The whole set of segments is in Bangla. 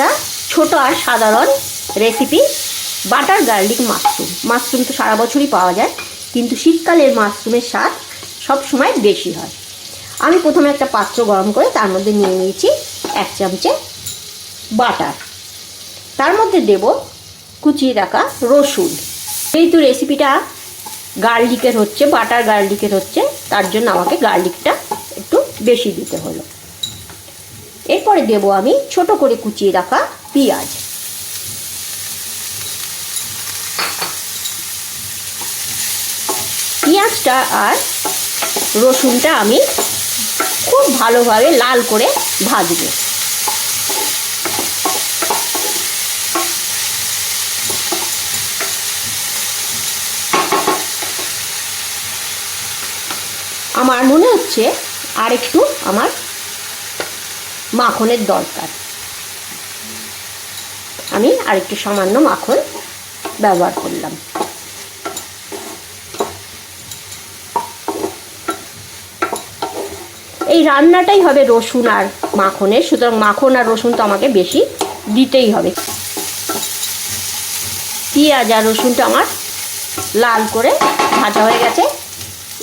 একটা ছোট আর সাধারণ recipe butter garlic mushroom mushroom তো সারা বছরই পাওয়া যায়, কিন্তু শীতকালের মাশরুমের স্বাদ সব সময় বেশি হয়। আমি প্রথমে একটা পাত্র গরম করে তার মধ্যে নিয়ে নিয়েছি এক চামচে বাটার তার মধ্যে দেব কুচিয়ে রাখা রসুন। যেহেতু রেসিপিটা গার্লিকের হচ্ছে বাটার গার্লিকের হচ্ছে, তার জন্য আমাকে গার্লিকটা একটু বেশি দিতে হলো। এরপরে দেব আমি ছোট করে কুচিয়ে রাখা পেঁয়াজ। পেঁয়াজটা আর রসুনটা আমি খুব ভালোভাবে লাল করে ভাজবো। আমার মনে হচ্ছে আর একটু আমার মাখনের দরকার। আমি আর একটু সামান্য মাখন ব্যবহার করলাম। এই রান্নাটাই হবে রসুন আর মাখনের। সুতরাং মাখন আর রসুন তো আমাকে বেশি দিতেই হবে। পেঁয়াজ আর রসুনটা আমার লাল করে ভাজা হয়ে গেছে।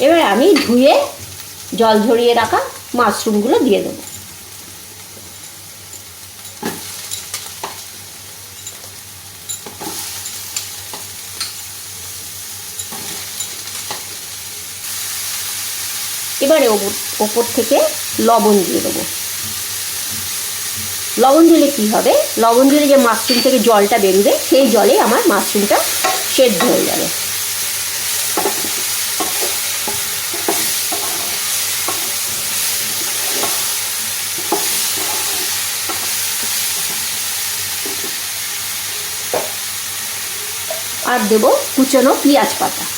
এবার আমি ধুয়ে জল ঝরিয়ে রাখা মাশরুমগুলো দিয়ে দেবো। এবারে ওপর থেকে লবণ দিয়ে দেবো। লবণ দিলে কি হবে? লবণ দিলে যে মাশরুম থেকে জলটা বেরোবে, সেই জলে আমার মাশরুমটা সেদ্ধ হয়ে যাবে। আর দেবো কুচনো পেঁয়াজ পাতা।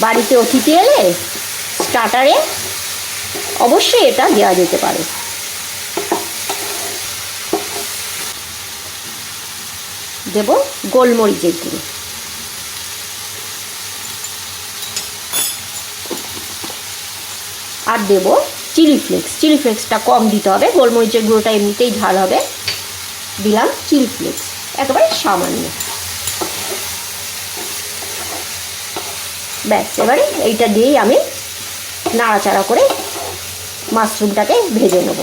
বাড়িতে অতিথি এলে স্টার্টারে অবশ্যই এটা দেওয়া যেতে পারে। দেব গোলমরিচের গুঁড়ো। আর দেব চিলি ফ্লেক্স। চিলি ফ্লেক্সটা কম দিতে হবে, গোলমরিচের গুঁড়োটা এমনিতেই ঝাল হবে। দিলাম চিলি ফ্লেক্স, একেবারে সামান্য। ব্যাস, এবারে এইটা দিয়েই আমি নাড়াচাড়া করে মাশরুমটাকে ভেজে নেব।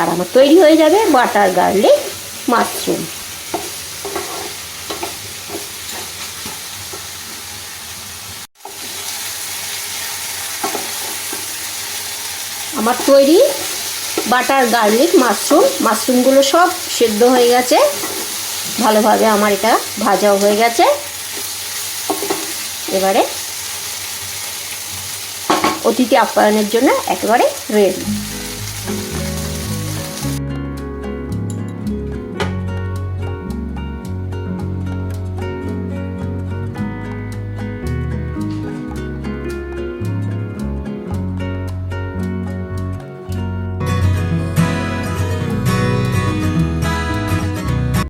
আর আমার তৈরি হয়ে যাবে বাটার গার্লিক মাশরুম। আমার তৈরি বাটার গার্লিক মাশরুম, মাশরুমগুলো সব সেদ্ধ হয়ে গেছে। ভালোভাবে আমার এটা ভাজাও হয়ে গেছে। এবারে অতিথি আপ্যায়নের জন্য একেবারে রেডি